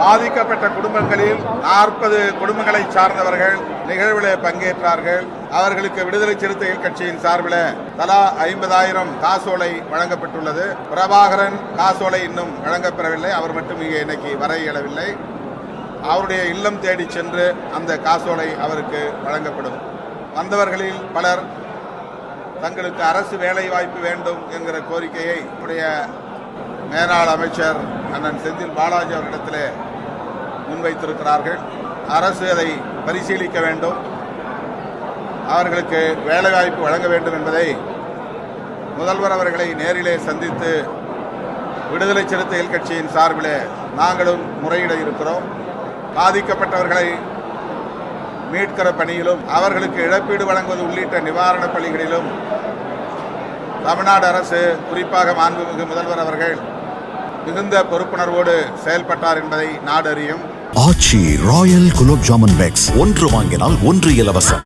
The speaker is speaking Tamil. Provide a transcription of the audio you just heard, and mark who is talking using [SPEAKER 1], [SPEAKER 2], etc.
[SPEAKER 1] பாதிக்கப்பட்ட குடும்பங்களில் நாற்பது குடும்பங்களை சார்ந்தவர்கள் நிகழ்வில் பங்கேற்றார்கள். அவர்களுக்கு விடுதலை சிறுத்தைகள் கட்சியின் சார்பில் தலா ஐம்பதாயிரம் காசோலை வழங்கப்பட்டுள்ளது. பிரபாகரன் காசோலை இன்னும் வழங்கப்பெறவில்லை. அவர் மட்டும் இங்கே இன்னைக்கு வர இயலவில்லை அவருடைய இல்லம் தேடி சென்று அந்த காசோலை அவருக்கு வழங்கப்படும். வந்தவர்களில் பலர் தங்களுக்கு அரசு வேலை வாய்ப்பு வேண்டும் என்கிற கோரிக்கையை உடைய மேலாள் அமைச்சர் அண்ணன் செந்தில் பாலாஜி அவரிடத்திலே முன்வைத்திருக்கிறார்கள். அரசு அதை பரிசீலிக்க வேண்டும். அவர்களுக்கு வேலைவாய்ப்பு வழங்க வேண்டும் என்பதை முதல்வர் அவர்களை நேரிலே சந்தித்து விடுதலை சிறுத்தைகள் கட்சியின் சார்பிலே நாங்களும் முறையிட இருக்கிறோம். பாதிக்கப்பட்டவர்களை மீட்கிற பணியிலும் அவர்களுக்கு இழப்பீடு வழங்குவது உள்ளிட்ட நிவாரணப் பணிகளிலும் தமிழ்நாடு அரசு குறிப்பாக மாண்புமிகு முதல்வர் அவர்கள் மிகுந்த பொறுப்புணர்வோடு செயல்பட்டார் என்பதை நாடறியும்.
[SPEAKER 2] ஆட்சி ராயல் குலோப் ஜாமுன் பேக்ஸ் ஒன்று வாங்கினால் ஒன்று இலவசம்.